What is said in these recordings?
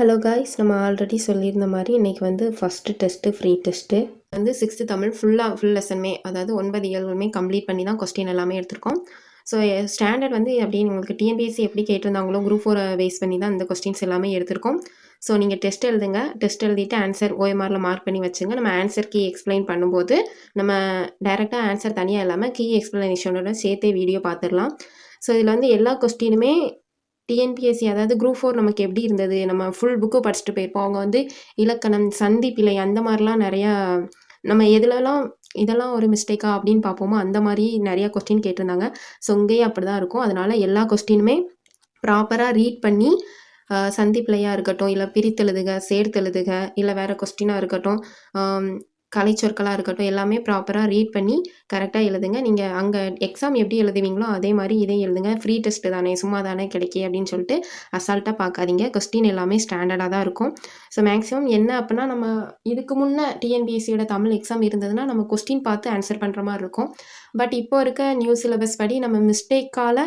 Hello guys நம்ம already சொல்லியிருந்த மாதிரி இன்றைக்கி வந்து ஃபஸ்ட்டு டெஸ்ட்டு ஃப்ரீ டெஸ்ட்டு வந்து சிக்ஸ்த்து தமிழ் ஃபுல்லாக ஃபுல் லெசனுமே அதாவது ஒன்பது இயல்புமே கம்ப்ளீட் பண்ணி தான் கொஸ்டின் எல்லாமே எடுத்திருக்கோம். ஸோ ஸ்டாண்டர்ட் வந்து அப்படின்னு உங்களுக்கு டிஎன்பிஎஸ்சி எப்படி கேட்டிருந்தாங்களோ குரூப் ஃபோரை பேஸ் பண்ணி தான் இந்த கொஸ்டின்ஸ் எல்லாமே எடுத்திருக்கோம். ஸோ நீங்கள் டெஸ்ட் எழுதுங்க. டெஸ்ட் எழுதிட்டு ஆன்சர் ஓஎம்ஆரில் மார்க் பண்ணி வச்சுங்க. நம்ம ஆன்சர் கீ எக்ஸ்பிளைன் பண்ணும்போது நம்ம டைரெக்டாக ஆன்சர் தனியாக இல்லாமல் கீ எக்ஸ்பிளனேஷனோட சேர்த்தே வீடியோ பார்த்துடலாம். ஸோ இதில் வந்து எல்லா கொஸ்டினுமே டிஎன்பிஎஸ்சி அதாவது குரூப் ஃபோர் நமக்கு எப்படி இருந்தது? நம்ம ஃபுல் புக்கு படிச்சுட்டு போயிருப்போம். அவங்க வந்து இலக்கணம் சந்தி பிழை அந்த மாதிரிலாம் நிறையா நம்ம எதுலலாம் இதெல்லாம் ஒரு மிஸ்டேக்கா அப்படின்னு பார்ப்போமோ அந்த மாதிரி நிறையா கொஸ்டின் கேட்டிருந்தாங்க. ஸோ இங்கேயே அப்படி தான் இருக்கும். அதனால் எல்லா கொஸ்டினுமே ப்ராப்பராக ரீட் பண்ணி சந்திப்பிலையாக இருக்கட்டும் இல்லை பிரித்தெழுதுக சேர்த்தெழுதுக இல்லை வேறு கொஸ்டினாக இருக்கட்டும் கலை சொற்களாக இருக்கட்டும் எல்லாமே ப்ராப்பராக ரீட் பண்ணி கரெக்டாக எழுதுங்க. நீங்கள் அங்கே எக்ஸாம் எப்படி எழுதுவீங்களோ அதே மாதிரி இதே எழுதுங்க. ஃப்ரீ டெஸ்ட் தானே சும்மா தானே கிடைக்கி அப்படின்னு சொல்லிட்டு அசால்ட்டாக பார்க்காதீங்க. கொஸ்டின் எல்லாமே ஸ்டாண்டர்டாக தான் இருக்கும். ஸோ மேக்ஸிமம் என்ன அப்படின்னா நம்ம இதுக்கு முன்னே டிஎன்பிஎஸ்சியோட தமிழ் எக்ஸாம் இருந்ததுன்னா நம்ம கொஸ்டின் பார்த்து ஆன்சர் பண்ணுற மாதிரி இருக்கும். பட் இப்போ இருக்க நியூ சிலபஸ் படி நம்ம மிஸ்டேக்கால்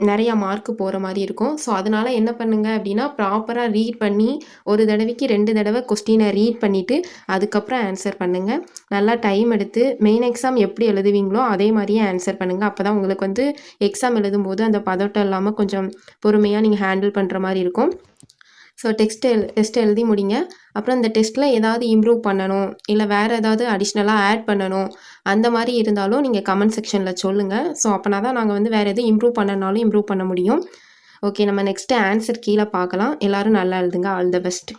நிறையா மார்க்கு போகிற மாதிரி இருக்கும். ஸோ அதனால் என்ன பண்ணுங்கள் அப்படின்னா ப்ராப்பராக ரீட் பண்ணி ஒரு தடவைக்கு ரெண்டு தடவை கொஸ்டினை ரீட் பண்ணிவிட்டு அதுக்கப்புறம் ஆன்சர் பண்ணுங்கள் நல்லா டைம் எடுத்து மெயின் எக்ஸாம் எப்படி எழுதுவீங்களோ அதே மாதிரியே ஆன்சர் பண்ணுங்கள் அப்போ தான் உங்களுக்கு வந்து எக்ஸாம் எழுதும்போது அந்த பதட்டம் இல்லாமல் கொஞ்சம் பொறுமையாக நீங்கள் ஹேண்டில் பண்ணுற மாதிரி இருக்கும். ஸோ டெக்ஸ்ட் எல் டெஸ்ட் எழுதி முடிங்க. அப்புறம் இந்த டெஸ்ட்டில் ஏதாவது இம்ப்ரூவ் பண்ணணும் இல்லை வேறு ஏதாவது அடிஷ்னலாக ஆட் பண்ணணும் அந்த மாதிரி இருந்தாலும் நீங்கள் கமெண்ட் செக்ஷனில் சொல்லுங்கள் ஸோ அப்போனா தான் நாங்கள் வந்து வேறு எதுவும் இம்ப்ரூவ் பண்ணனாலும் இம்ப்ரூவ் பண்ண முடியும். ஓகே நம்ம நெக்ஸ்ட்டு ஆன்சர் கீழே பார்க்கலாம். எல்லோரும் நல்லா எழுதுங்க. All the best